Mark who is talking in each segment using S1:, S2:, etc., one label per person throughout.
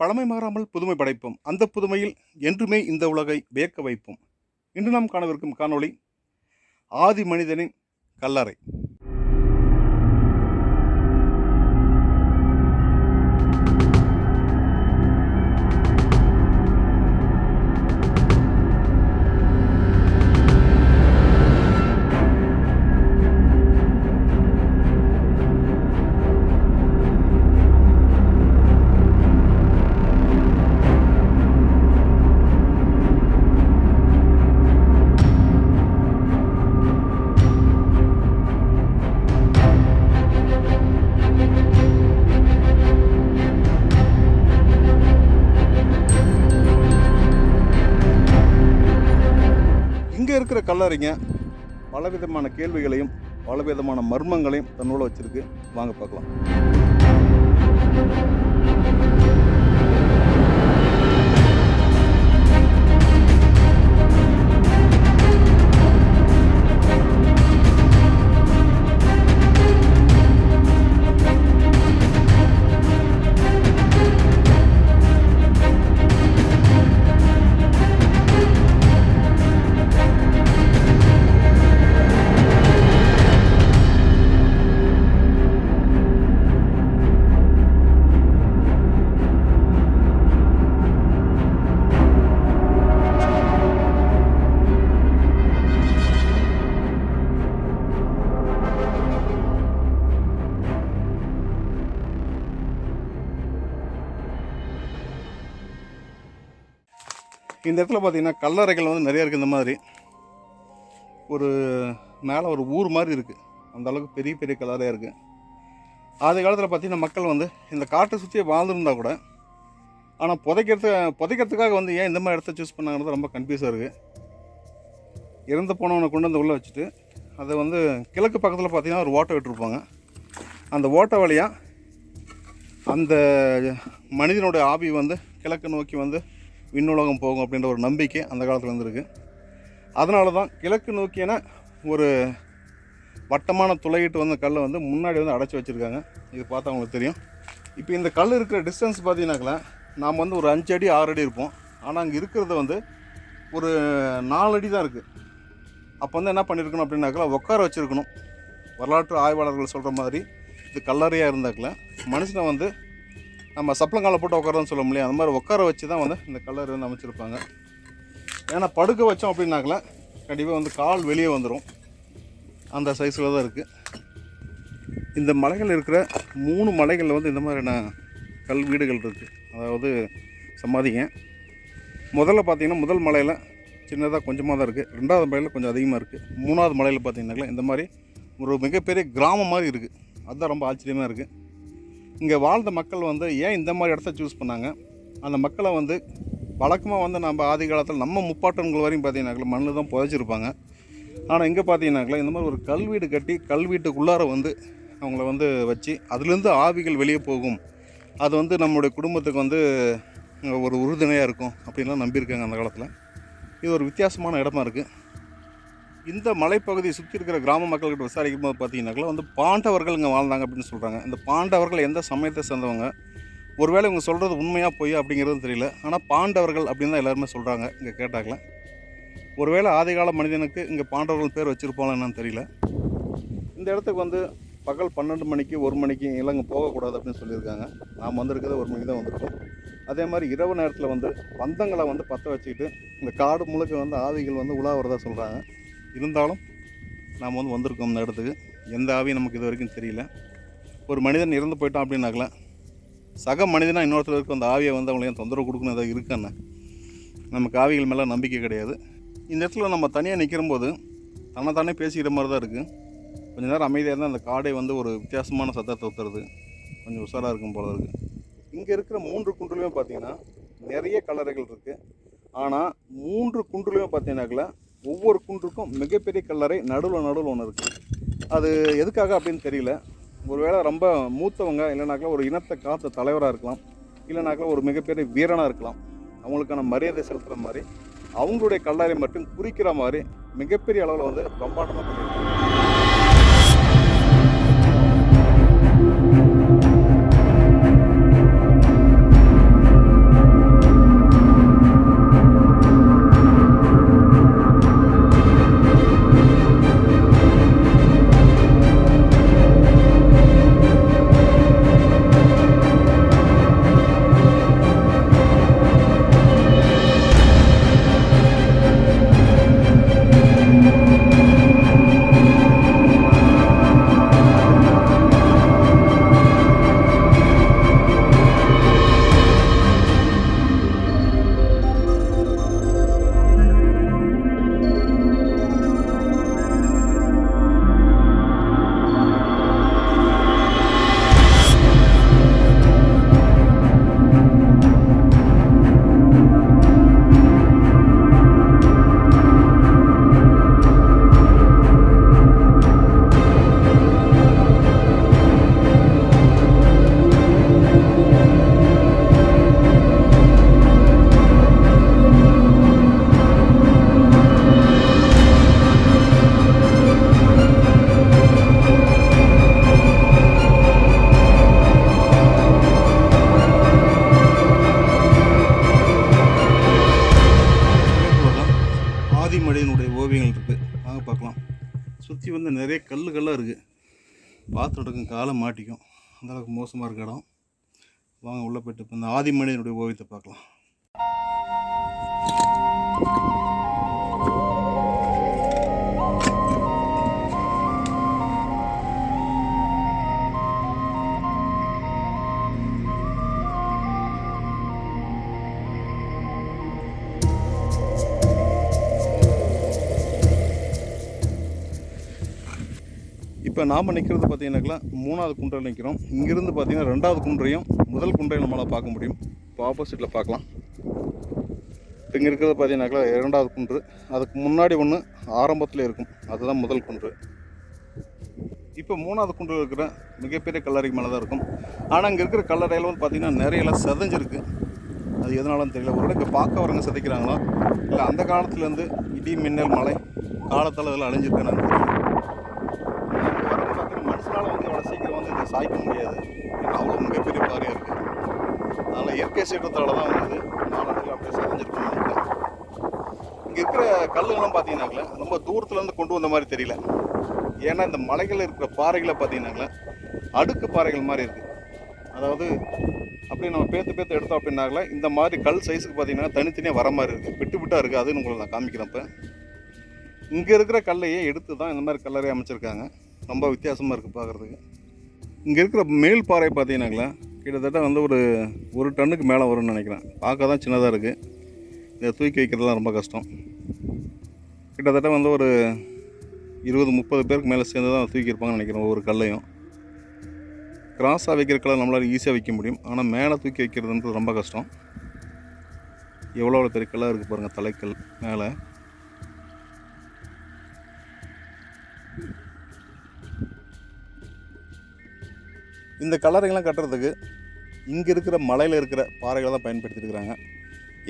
S1: பழமை மாறாமல் புதுமை படைப்போம். அந்த புதுமையில் என்றுமே இந்த உலகை வியக்க வைப்போம். இன்று நாம் காணவிருக்கும் காணொளி ஆதி மனிதனின் கல்லறை. இருக்கிற கல்லறைங்க பலவிதமான கேள்விகளையும் பலவிதமான மர்மங்களையும் தன்னோட வச்சிருக்கு. வாங்க பார்க்கலாம். இந்த இடத்துல பார்த்தீங்கன்னா கல்லறைகள் வந்து நிறைய இருக்குது இந்த மாதிரி. ஒரு மேலே ஒரு ஊர் மாதிரி இருக்குது அந்த அளவுக்கு பெரிய பெரிய கல்லறையாக இருக்குது ஆதி காலத்தில் பார்த்தீங்கன்னா மக்கள் வந்து இந்த காட்டை சுற்றி வாழ்ந்துருந்தா கூட ஆனால் புதைக்கிறது புதைக்கிறதுக்காக வந்து ஏன் இந்த மாதிரி இடத்த சூஸ் பண்ணாங்கிறது ரொம்ப கன்ஃபியூஸாக இருக்குது இறந்து போனவனை கொண்டு வந்து உள்ளே வச்சுட்டு அதை வந்து கிழக்கு பக்கத்தில் பார்த்தீங்கன்னா ஒரு ஓட்டை விட்டுருப்பாங்க. அந்த ஓட்டை வழியாக அந்த மனிதனுடைய ஆவி வந்து கிழக்கு நோக்கி வந்து விண்ணுலகம் போகும் அப்படின்ற ஒரு நம்பிக்கை அந்த காலத்தில் இருந்திருக்கு. அதனால தான் கிழக்கு நோக்கியான ஒரு வட்டமான துளையிட்டு வந்த கல்லை வந்து முன்னாடி வந்து அடைச்சி வச்சுருக்காங்க. இது பார்த்தா உங்களுக்கு தெரியும். இப்போ இந்த கல் இருக்கிற டிஸ்டன்ஸ் பார்த்தீங்கன்னாக்கல நாம் வந்து ஒரு அஞ்சு அடி ஆறு அடி இருப்போம். ஆனால் அங்கே இருக்கிறது வந்து ஒரு நாலு அடி தான் இருக்குது அப்போ வந்து என்ன பண்ணியிருக்கணும் அப்படின்னாக்கல உட்கார வச்சுருக்கணும். வரலாற்று ஆய்வாளர்கள் சொல்கிற மாதிரி இது கல்லறையாக இருந்தாக்கல மனுஷனை வந்து நம்ம சப்ளங்கால போட்டு உட்காரன்னு சொல்ல முடியும் அந்த மாதிரி உட்கார வச்சு தான் வந்து இந்த கலர் வந்து அமைச்சிருப்பாங்க. ஏன்னா படுக்க வச்சோம் அப்படின்னாக்கல கண்டிப்பாக வந்து கால் வெளியே வந்துடும் அந்த சைஸில் தான் இருக்குது இந்த மலைகள் இருக்கிற மூணு மலைகளில் வந்து இந்த மாதிரியான கல் வீடுகள் இருக்குது அதாவது சமாதிங்க. முதல்ல பார்த்திங்கன்னா முதல் மலையில் சின்னதாக கொஞ்சமாக தான் இருக்குது ரெண்டாவது மலையில் கொஞ்சம் அதிகமாக இருக்குது மூணாவது மலையில் பார்த்தீங்கன்னாக்கா இந்த மாதிரி ஒரு மிகப்பெரிய கிராமம் மாதிரி இருக்குது அதுதான் ரொம்ப ஆச்சரியமாக இருக்குது இங்கே வாழ்ந்த மக்கள் வந்து ஏன் இந்த மாதிரி இடத்த சூஸ் பண்ணாங்க? அந்த மக்களை வந்து வழக்கமாக வந்து நம்ம ஆதி காலத்தில் நம்ம முப்பாட்டன்கள் வரையும் பார்த்தீங்கன்னாக்கா மண்ணில் தான் புதைச்சிருப்பாங்க. ஆனால் இங்கே பார்த்தீங்கன்னாக்கா இந்த மாதிரி ஒரு கல்வீடு கட்டி கல்வீட்டுக்குள்ளார வந்து அவங்கள வந்து வச்சு அதுலேருந்து ஆவிகள் வெளியே போகும். அது வந்து நம்மளுடைய குடும்பத்துக்கு வந்து ஒரு உறுதுணையாக இருக்கும் அப்படின்லாம் நம்பியிருக்காங்க அந்த காலத்தில். இது ஒரு வித்தியாசமான இடமா இருக்குது இந்த மலைப்பகுதியை சுற்றி இருக்கிற கிராம மக்கள்கிட்ட விசாரிக்கும் போது பார்த்தீங்கன்னாக்கா வந்து பாண்டவர்கள் இங்கே வாழ்ந்தாங்க அப்படின்னு சொல்கிறாங்க இந்த பாண்டவர்கள் எந்த சமயத்தை சேர்ந்தவங்க? ஒருவேளை இவங்க சொல்கிறது உண்மையாக பொய்யா அப்படிங்கிறதும் தெரியல. ஆனால் பாண்டவர்கள் அப்படின்னு தான் எல்லாருமே சொல்கிறாங்க இங்கே கேட்டாக்கல. ஒருவேளை ஆதிகால மனிதனுக்கு இங்கே பாண்டவர்கள் பேர் வச்சுருப்பாங்களா என்னன்னு தெரியல. இந்த இடத்துக்கு வந்து பகல் பன்னெண்டு மணிக்கு ஒரு மணிக்கு எல்லாம் இங்கே போகக்கூடாது அப்படின்னு சொல்லியிருக்காங்க. நாம் வந்திருக்கிறத ஒரு மணிக்கு தான் வந்திருக்கோம். அதே மாதிரி இரவு நேரத்தில் வந்து பந்தங்களை வந்து பற்ற வச்சுக்கிட்டு இந்த காடு முழுக்க வந்து ஆவிகள் வந்து உலாவுறதா சொல்கிறாங்க இருந்தாலும் நாம் வந்து வந்திருக்கோம் இந்த இடத்துக்கு. எந்த ஆவியும் நமக்கு இது வரைக்கும் தெரியல. ஒரு மனிதன் இறந்து போயிட்டான் அப்படின்னாக்கல சக மனிதனாக இன்னொருத்தருக்கு அந்த ஆவியை வந்து அவங்களுக்கு ஏன் தொந்தரவு கொடுக்கணும் ஏதாவது இருக்கான்னு நமக்கு ஆவிகள் மேலே நம்பிக்கை கிடையாது. இந்த இடத்துல நம்ம தனியாக நிற்கிறம்போது தானே பேசிக்கிற மாதிரி தான் இருக்குது கொஞ்ச நேரம் அமைதியாக இருந்தால் அந்த காடை வந்து ஒரு வித்தியாசமான சத்தத்தை ஊத்துறது கொஞ்சம் உஷாராக இருக்கும் போல இருக்குது இங்கே இருக்கிற மூன்று குன்றுலையுமே பார்த்தீங்கன்னா நிறைய கல்லறைகள் இருக்குது ஆனால் மூன்று குன்றுலையுமே பார்த்தீங்கன்னாக்கல ஒவ்வொரு குன்றுக்கும் மிகப்பெரிய கல்லறை நடுவில் நடுவில் ஒன்று இருக்குது அது எதுக்காக அப்படின்னு தெரியல. ஒருவேளை ரொம்ப மூத்தவங்க இல்லைனாக்கா ஒரு இனத்தை காத்த தலைவராக இருக்கலாம். இல்லைனாக்கா ஒரு மிகப்பெரிய வீரனாக இருக்கலாம். அவங்களுக்கான மரியாதை செலுத்துகிற மாதிரி அவங்களுடைய கல்லறை மட்டும் குறிக்கிற மாதிரி மிகப்பெரிய அளவில் வந்து பிரம்மாண்டமாக பண்ணியிருக்காங்க. பார்த்துட்டு காலை மாட்டிக்கும். அந்தளவுக்கு மோசமாக இருக்க இடம். வாங்க உள்ளே போயிட்டு இப்போ இந்த ஆதி மனிதனுடைய ஓவியத்தை பார்க்கலாம். இப்போ நாம் நிற்கிறது பார்த்தீங்கன்னாக்கா மூணாவது குன்றையில் நிற்கிறோம். இங்கேருந்து பார்த்தீங்கன்னா ரெண்டாவது குன்றையும் முதல் குன்றையும் நம்மளால் பார்க்க முடியும். இப்போ ஆப்போசிட்டில் பார்க்கலாம். இப்போ இங்கே இருக்கிறது பார்த்தீங்கன்னாக்கா இரண்டாவது குன்று. அதுக்கு முன்னாடி ஒன்று ஆரம்பத்தில் இருக்கும். அதுதான் முதல் குன்று. இப்போ மூணாவது குன்றில் இருக்கிற மிகப்பெரிய கல்லறை மேலே தான் இருக்கும். ஆனால் இங்கே இருக்கிற கல்லறையில் வந்து பார்த்தீங்கன்னா நிறையெல்லாம் செதஞ்சிருக்கு. அது எதனாலும் தெரியல. ஒரு இங்கே பார்க்க வரவங்க சிதைக்கிறாங்களோ? இல்லை அந்த காலத்துலேருந்து இடி மின்னல் மலை காலத்தால் இதெல்லாம் அழிஞ்சிருக்கானு தெரியல. மனுஷனால வந்து இவ்வளோ சீக்கிரம் வந்து இதை சாய்க்க முடியாது. அவ்வளோ மிகப்பெரிய பாரியாக இருக்குது அதனால் இயற்கை சீற்றத்தால் தான் வந்து நாளடைவில் அப்படியே செதஞ்சிருக்குன்னு நினைக்கிறேன் இங்கே இருக்கிற கல்லுங்கள்லாம் பார்த்தீங்கன்னாங்களே ரொம்ப தூரத்துலேருந்து கொண்டு வந்த மாதிரி தெரியல. ஏன்னா இந்த மலைகளில் இருக்கிற பாறைகளை பார்த்தீங்கன்னாங்களே அடுக்கு பாறைகள் மாதிரி இருக்குது அதாவது அப்படியே நம்ம பேத்து பேத்து எடுத்தோம் அப்படின்னாக்கல இந்த மாதிரி கல் சைஸுக்கு பார்த்தீங்கன்னா தனித்தனியாக வர மாதிரி இருக்குது விட்டு விட்டாக இருக்குது அதுன்னு உங்களை நான் காமிக்கிறேன் இப்போ. இங்கே இருக்கிற கல்லையே எடுத்து தான் இந்த மாதிரி கல்லறை அமைச்சிருக்காங்க. ரொம்ப வித்தியாசமாக இருக்குது பார்க்குறதுக்கு இங்கே இருக்கிற மேல் பாறை பார்த்தீங்கன்னாங்களா கிட்டத்தட்ட வந்து ஒரு ஒரு டன்னுக்கு மேலே வரும்னு நினைக்கிறேன். பார்க்க தான் சின்னதாக இருக்குது இதை தூக்கி வைக்கிறதுலாம் ரொம்ப கஷ்டம். கிட்டத்தட்ட வந்து ஒரு இருபது முப்பது பேருக்கு மேலே சேர்ந்து தான் தூக்கியிருப்பாங்கன்னு நினைக்கிறேன் ஒவ்வொரு கல்லையும். கிராஸாக வைக்கிற கல்லை நம்மளால் ஈஸியாக வைக்க முடியும். ஆனால் மேலே தூக்கி வைக்கிறதுன்றது ரொம்ப கஷ்டம். எவ்வளோ எவ்வளோ பெரிய கல்லாக இருக்குது பாருங்கள் தலைக்கல் மேலே. இந்த கலரிங்லாம் கட்டுறதுக்கு இங்கே இருக்கிற மலையில் இருக்கிற பாறைகளை தான் பயன்படுத்தியிருக்கிறாங்க.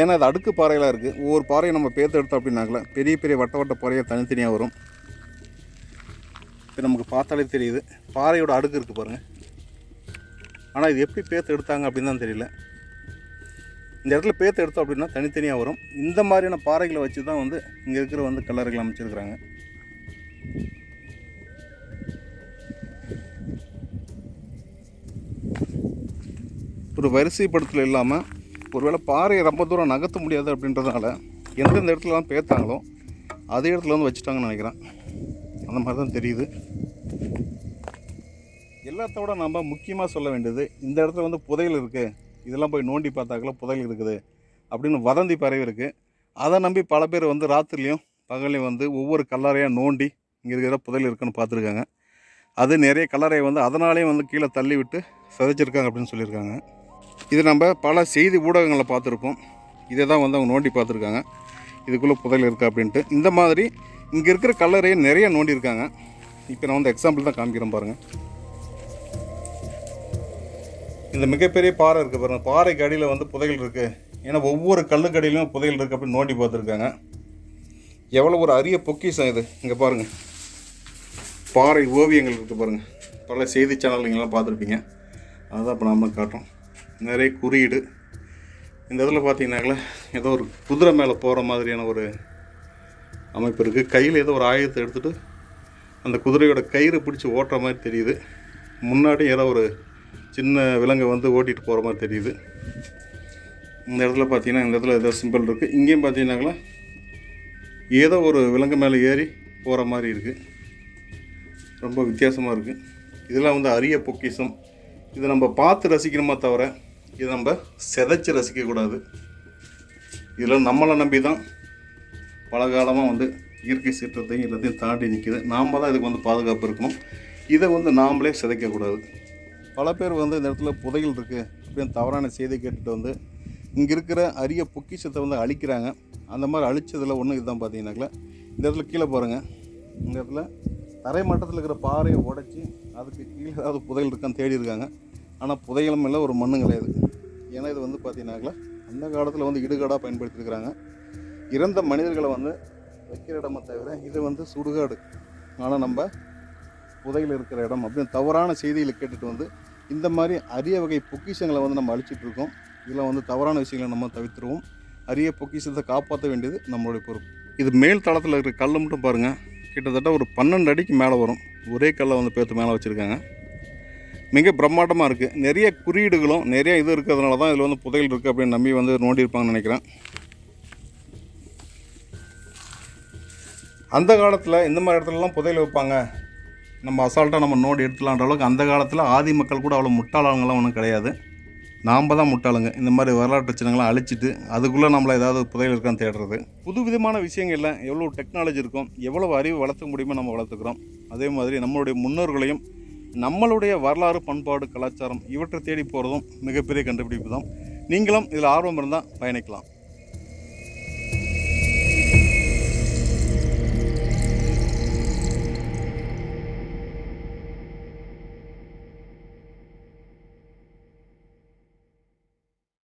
S1: ஏன்னா அது அடுக்கு பாறைகளாக இருக்குது ஒவ்வொரு பாறையை நம்ம பேர்த்து எடுத்தோம் அப்படின்னாக்கல பெரிய பெரிய வட்ட வட்ட பாறையாக தனித்தனியாக வரும். இப்போ நமக்கு பார்த்தாலே தெரியுது. பாறையோட அடுக்கு இருக்குது பாருங்கள் ஆனால் இது எப்படி பேர்த்து எடுத்தாங்க அப்படின்னு தான் தெரியல. இந்த இடத்துல பேர்த்து எடுத்தோம் அப்படின்னா தனித்தனியாக வரும். இந்த மாதிரியான பாறைகளை வச்சு தான் வந்து இங்கே இருக்கிற வந்து கலர்கள் அமைச்சிருக்கிறாங்க. ஒரு வரிசைப்படுத்தல் இல்லாமல் ஒருவேளை பாறையை ரொம்ப தூரம் நகர்த்த முடியாது அப்படின்றதுனால எந்தெந்த இடத்துலலாம் பேர்த்தாங்களோ அதே இடத்துல வந்து வச்சுட்டாங்கன்னு நினைக்கிறேன். அந்த மாதிரி தான் தெரியுது. எல்லாத்தோட நம்ம முக்கியமாக சொல்ல வேண்டியது இந்த இடத்துல வந்து புதையல் இருக்குது இதெல்லாம் போய் நோண்டி பார்த்தாக்கல புதையல் இருக்குது அப்படின்னு வதந்தி பறவை இருக்குது அதை நம்பி பல பேர் வந்து ராத்திரிலையும் பகலையும் வந்து ஒவ்வொரு கல்லறையாக நோண்டி இங்கே இருக்கிற புதையல் இருக்குன்னு பார்த்துருக்காங்க. அது நிறைய கல்லறையை வந்து அதனாலேயும் வந்து கீழே தள்ளி விட்டு சிதைச்சிருக்காங்க அப்படின்னு சொல்லியிருக்காங்க. இது நம்ம பல செய்தி ஊடகங்களை பார்த்துருப்போம். இதை தான் வந்து அவங்க நோண்டி பார்த்துருக்காங்க. இதுக்குள்ளே புதையல் இருக்கா அப்படின்ட்டு. இந்த மாதிரி இங்கே இருக்கிற கல்லறையை நிறைய நோண்டியிருக்காங்க. இப்போ நான் வந்து எக்ஸாம்பிள் தான் காமிக்கிறேன் பாருங்கள் இந்த மிகப்பெரிய பாறை இருக்குது பாருங்கள் பாறைக்கு அடியில் வந்து புதையல் இருக்குது ஏன்னா ஒவ்வொரு கல்லுக்கடியிலும் புதையல் இருக்குது அப்படின்னு நோண்டி பார்த்துருக்காங்க. எவ்வளோ ஒரு அரிய பொக்கிஷம் இது. இங்கே பாருங்கள் பாறை ஓவியங்கள் இருக்குது பாருங்கள் பல செய்தி சேனல்கள்லாம் பார்த்துருப்பீங்க. அதுதான் இப்போ நாம காட்டுறோம். நிறைய குறியீடு. இந்த இடத்துல பார்த்தீங்கன்னாக்கல ஏதோ ஒரு குதிரை மேலே போகிற மாதிரியான ஒரு அமைப்பு இருக்குது கையில் ஏதோ ஒரு ஆயுதத்தை எடுத்துகிட்டு அந்த குதிரையோட கயிறு பிடிச்சி ஓட்டுற மாதிரி தெரியுது. முன்னாடி ஏதோ ஒரு சின்ன விலங்கை வந்து ஓட்டிகிட்டு போகிற மாதிரி தெரியுது. இந்த இடத்துல பார்த்தீங்கன்னா இந்த இடத்துல ஏதோ சிம்பிள் இருக்குது இங்கேயும் பார்த்தீங்கன்னாக்கல ஏதோ ஒரு விலங்கு மேலே ஏறி போகிற மாதிரி இருக்குது ரொம்ப வித்தியாசமாக இருக்குது இதெல்லாம் வந்து அரிய பொக்கிஷம். இதை நம்ம பார்த்து ரசிக்கணுமா தவிர இதை நம்ம செதைச்சி ரசிக்கக்கூடாது. இதில் நம்மளை நம்பி தான் பல காலமாக வந்து இயற்கை சீற்றத்தையும் எல்லாத்தையும் தாண்டி நிற்கிது. நாம் தான் இதுக்கு வந்து பாதுகாப்பு இருக்கணும். இதை வந்து நாமளே சிதைக்கக்கூடாது. பல பேர் வந்து இந்த இடத்துல புதையல் இருக்குது அப்படின்னு தவறான செய்தி கேட்டுட்டு வந்து இங்கே இருக்கிற அரிய பொக்கிஷத்தை வந்து அழிக்கிறாங்க. அந்த மாதிரி அழிச்சதில் ஒன்று இதுதான் பார்த்தீங்கன்னாக்கல இந்த இடத்துல கீழே பாருங்கள் இந்த இடத்துல தரை மட்டத்தில் இருக்கிற பாறையை உடைச்சி அதுக்கு கீழே ஏதாவது புதையல் இருக்கான்னு தேடி இருக்காங்க. ஆனால் புதையலும் இல்லை ஒரு மண்ணும் கிடையாது. ஏன்னா இது வந்து பார்த்தீங்கன்னாக்கா அந்த காலத்தில் வந்து இடுகாடாக பயன்படுத்தியிருக்கிறாங்க இறந்த மனிதர்களை வந்து வைக்கிற இடமே தவிர இது வந்து சுடுகாடு. ஆனால் நம்ம புதையில் இருக்கிற இடம் அப்படின்னு தவறான செய்திகளை கேட்டுட்டு வந்து இந்த மாதிரி அரிய வகை பொக்கிஷங்களை வந்து நம்ம அழிச்சிட்ருக்கோம் இதில் வந்து தவறான விஷயங்களை நம்ம தவிர்த்துருவோம். அரிய பொக்கிஷத்தை காப்பாற்ற வேண்டியது நம்மளுடைய பொறுப்பு. இது மேல் தளத்தில் இருக்கிற கல் மட்டும் பாருங்கள் கிட்டத்தட்ட ஒரு பன்னெண்டு அடிக்கு மேலே வரும். ஒரே கல்லை வந்து பேர்த்து மேலே வச்சுருக்காங்க. மிக பிரம்மாண்டமாக இருக்குது நிறைய குறியீடுகளும் நிறைய இது இருக்கிறதுனால தான் இதில் வந்து புதையல் இருக்குது அப்படின்னு நம்பி வந்து நோண்டியிருப்பாங்கன்னு நினைக்கிறேன். அந்த காலத்தில் இந்த மாதிரி இடத்துலலாம் புதையல் வைப்பாங்க. நம்ம அசால்ட்டாக நம்ம நோடி எடுத்துலான்ற அளவுக்கு அந்த காலத்தில் ஆதி மக்கள் கூட அவ்வளோ முட்டாளாங்கலாம் ஒன்றும் கிடையாது. நாம் தான் முட்டாளுங்க. இந்த மாதிரி வரலாற்று பிரச்சனைகள்லாம் அழிச்சிட்டு அதுக்குள்ளே நம்மளை ஏதாவது புதையல் இருக்கான்னு தேடுறது. புது விதமான விஷயங்கள்ல எவ்வளோ டெக்னாலஜி இருக்கும் எவ்வளோ அறிவு வளர்த்த முடியுமோ நம்ம வளர்த்துக்கிறோம். அதே மாதிரி நம்மளுடைய முன்னோர்களையும் நம்மளுடைய வரலாறு பண்பாடு கலாச்சாரம் இவற்றை தேடி போகிறதும் மிகப்பெரிய கண்டுபிடிப்பு தான் நீங்களும் இதில் ஆர்வம் இருந்தால் பயணிக்கலாம்.